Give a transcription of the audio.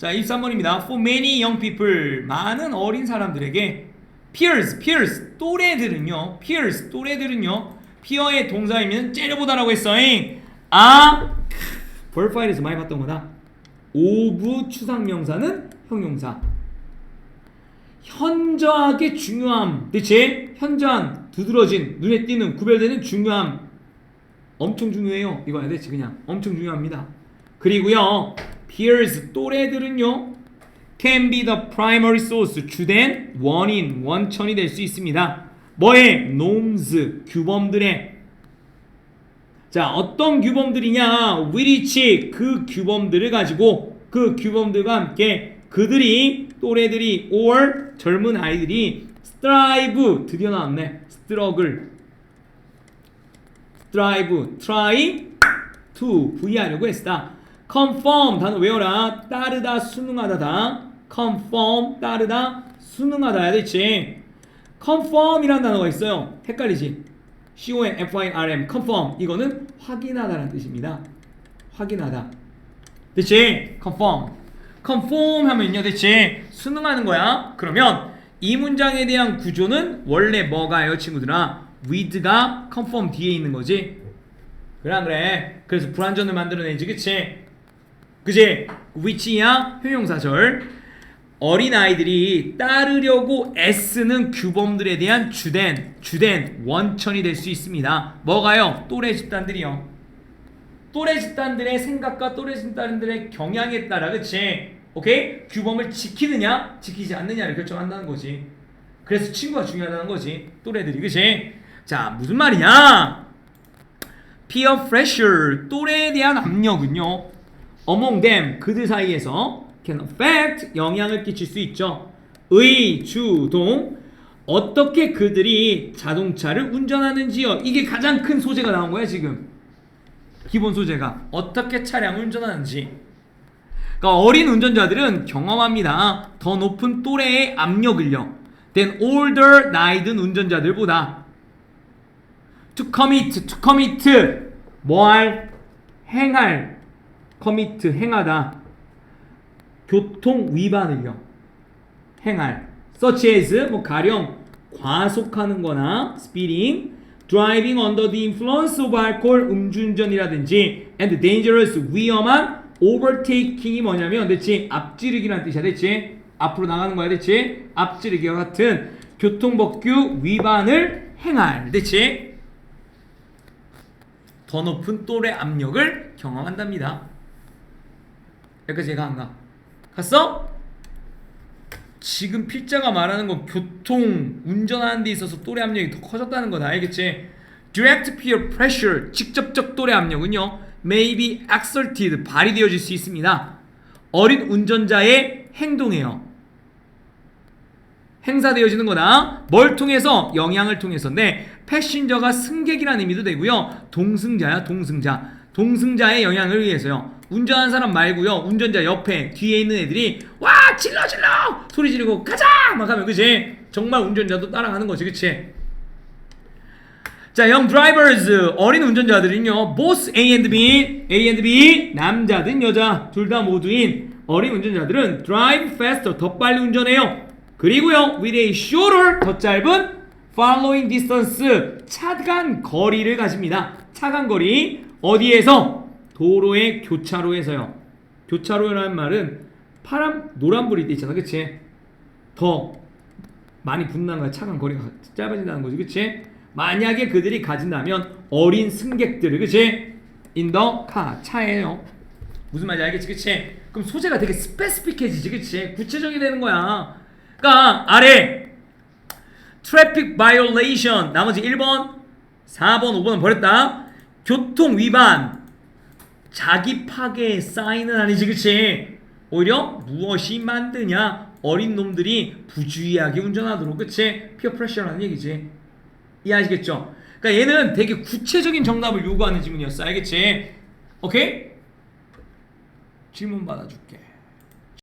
자, 23번입니다. For many young people. 많은 어린 사람들에게 peers, peers, 또래들은요. peers, 또래들은요. peer의 동사이면 째려보다라고 했어. 잉. 아, 벌파일에서 많이 봤던 거다. 오브 추상명사는 형용사. 현저하게 중요함. 그치? 현저한, 두드러진, 눈에 띄는, 구별되는 중요함. 엄청 중요해요. 이거 알야 되지 그냥. 엄청 중요합니다. 그리고요. Peers 또래들은요. can be the primary source 주된 원인 원천이 될 수 있습니다. 뭐의 norms 규범들의. 자 어떤 규범들이냐? which 그 규범들을 가지고 그 규범들과 함께 그들이 또래들이 or 젊은 아이들이 strive 드디어 나왔네. struggle. strive try to v하려고 했다 conform 단어 외워라? 따르다 순응하다다. conform 따르다 순응하다야 되지. conform이라는 단어가 있어요. 헷갈리지? C-O-N-F-I-R-M conform. 이거는 확인하다라는 뜻입니다. 확인하다. 됐지? conform. conform 하면요 됐지? 순응하는 거야. 그러면 이 문장에 대한 구조는 원래 뭐가요 친구들아? with가 conform 뒤에 있는 거지. 그래 안 그래? 그래서 불완전을 만들어내지 그치 그지 which야? 형용사절. 어린아이들이 따르려고 애쓰는 규범들에 대한 주된 주된 원천이 될 수 있습니다. 뭐가요? 또래 집단들이요. 또래 집단들의 생각과 또래 집단들의 경향에 따라 그치? 오케이? 규범을 지키느냐 지키지 않느냐를 결정한다는 거지. 그래서 친구가 중요하다는 거지. 또래들이 그치? 자 무슨 말이냐? Peer pressure 또래에 대한 압력은요 among them 그들 사이에서 can affect 영향을 끼칠 수 있죠. 의, 주, 동 어떻게 그들이 자동차를 운전하는지요. 이게 가장 큰 소재가 나온 거야 지금. 기본 소재가. 어떻게 차량을 운전하는지. 그러니까 어린 운전자들은 경험합니다. 더 높은 또래의 압력을요 than older 나이 든 운전자들보다. To commit, to commit. 뭐할? 행할 commit 행하다. 교통 위반을요. 행할. Such as 뭐 가령 과속하는 거나 speeding driving under the influence of alcohol 음주운전이라든지 and dangerous 위험한 overtaking이 뭐냐면 대체 앞지르기라는 뜻이야. 대체 앞으로 나가는 거야. 대체 앞지르기와 같은 교통법규 위반을 행할. 대체 더 높은 또래 압력을 경험한답니다. 여기까지 제가 안 가. 갔어? 지금 필자가 말하는 건 교통 운전하는 데 있어서 또래 압력이 더 커졌다는 거다 알겠지? Direct peer pressure 직접적 또래 압력은요 may be exerted 발휘되어질 수 있습니다. 어린 운전자의 행동에요. 행사되어지는 거다. 뭘 통해서? 영향을 통해서인데 패신저가 승객이라는 의미도 되고요. 동승자야 동승자. 동승자의 영향을 의해서요. 운전하는 사람 말고요. 운전자 옆에 뒤에 있는 애들이 와 질러 질러 소리 지르고 가자 막 하면 그치? 정말 운전자도 따라가는 거지 그치? 자, young drivers 어린 운전자들은요. both A and B, A and B 남자든 여자 둘 다 모두인 어린 운전자들은 drive faster 더 빨리 운전해요. 그리고요. with a shorter 더 짧은 following distance 차간 거리를 가집니다. 차간 거리 어디에서 도로의 교차로에서요. 교차로라는 말은 파란 노란불이 때 있잖아, 그치? 더 많이 붙는 거야. 차간 거리가 짧아진다는 거지, 그치? 만약에 그들이 가진다면 어린 승객들을, 그치? car 차예요. 무슨 말인지 알겠지, 그치? 그럼 소재가 되게 스페시픽해지지, 그치? 구체적이 되는 거야. 그러니까 아래 트래픽 바이올레이션 나머지 1번, 4번, 5번은 버렸다. 교통 위반 자기 파괴의 사인은 아니지 그치? 오히려 무엇이 만드냐? 어린 놈들이 부주의하게 운전하도록 그치? 피어 프레셔라는 얘기지. 이해하시겠죠? 그러니까 얘는 되게 구체적인 정답을 요구하는 질문이었어. 알겠지? 오케이? 질문 받아줄게